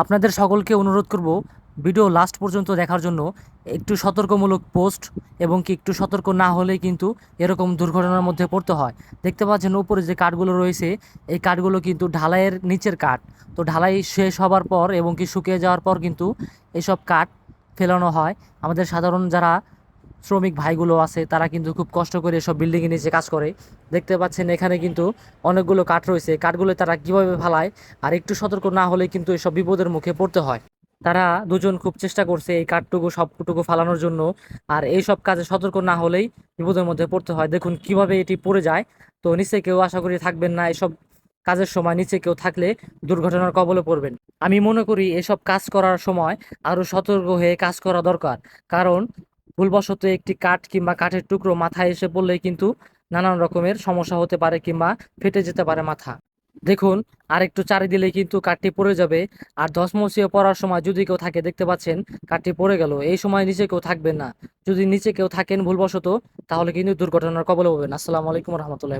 আপনাদের সকলকে অনুরোধ করব ভিডিও লাস্ট পর্যন্ত দেখার জন্য একটু সতর্কমূলক পোস্ট এবং কি একটু সতর্ক না হলে কিন্তু এরকম দুর্ঘটনার মধ্যে পড়তে হয়। দেখতে পাচ্ছেন উপরে যে কাঠগুলো রয়েছে, এই কাঠগুলো কিন্তু ঢালাইয়ের নিচের কাঠ। তো ঢালাই শেষ হবার পর এবং কি শুকিয়ে যাওয়ার পর কিন্তু এসব কাঠ ফেলানো হয়। আমাদের সাধারণ যারা শ্রমিক ভাইগুলো আছে, তারা কিন্তু খুব কষ্ট করে এসব বিল্ডিংয়ের নিচে কাজ করে। দেখতে পাচ্ছেন এখানে কিন্তু অনেকগুলো কাঠ রয়েছে। কাঠগুলো তারা কীভাবে ফালায় আর একটু সতর্ক না হলে কিন্তু এসব বিপদের মুখে পড়তে হয়। তারা দুজন খুব চেষ্টা করছে এই কাঠটুকু, সবটুকু ফালানোর জন্য। আর এই সব কাজে সতর্ক না হলেই বিপদের মধ্যে পড়তে হয়। দেখুন কীভাবে এটি পড়ে যায়। তো নিচে কেউ আশা করি থাকবেন না। এসব কাজের সময় নিচে কেউ থাকলে দুর্ঘটনার কবলে পড়বেন। আমি মনে করি এসব কাজ করার সময় আরও সতর্ক হয়ে কাজ করা দরকার। কারণ ভুলবশত একটি কাঠ কিংবা কাঠের টুকরো মাথায় এসে পড়লে কিন্তু নানান রকমের সমস্যা হতে পারে কিংবা ফেটে যেতে পারে মাথা। দেখুন আর একটু চারি দিলে কিন্তু কাঠটি পড়ে যাবে। আর ধসমসিয়ে মসিয়ে পড়ার সময় যদি কেউ থাকে, দেখতে পাচ্ছেন কাঠটি পড়ে গেল। এই সময় নিচে কেউ থাকবেন না। যদি নিচে কেউ থাকেন ভুলবশত, তাহলে কিন্তু দুর্ঘটনার কবলে হবেন আসসালামু আলাইকুম রহমতুল্লাহ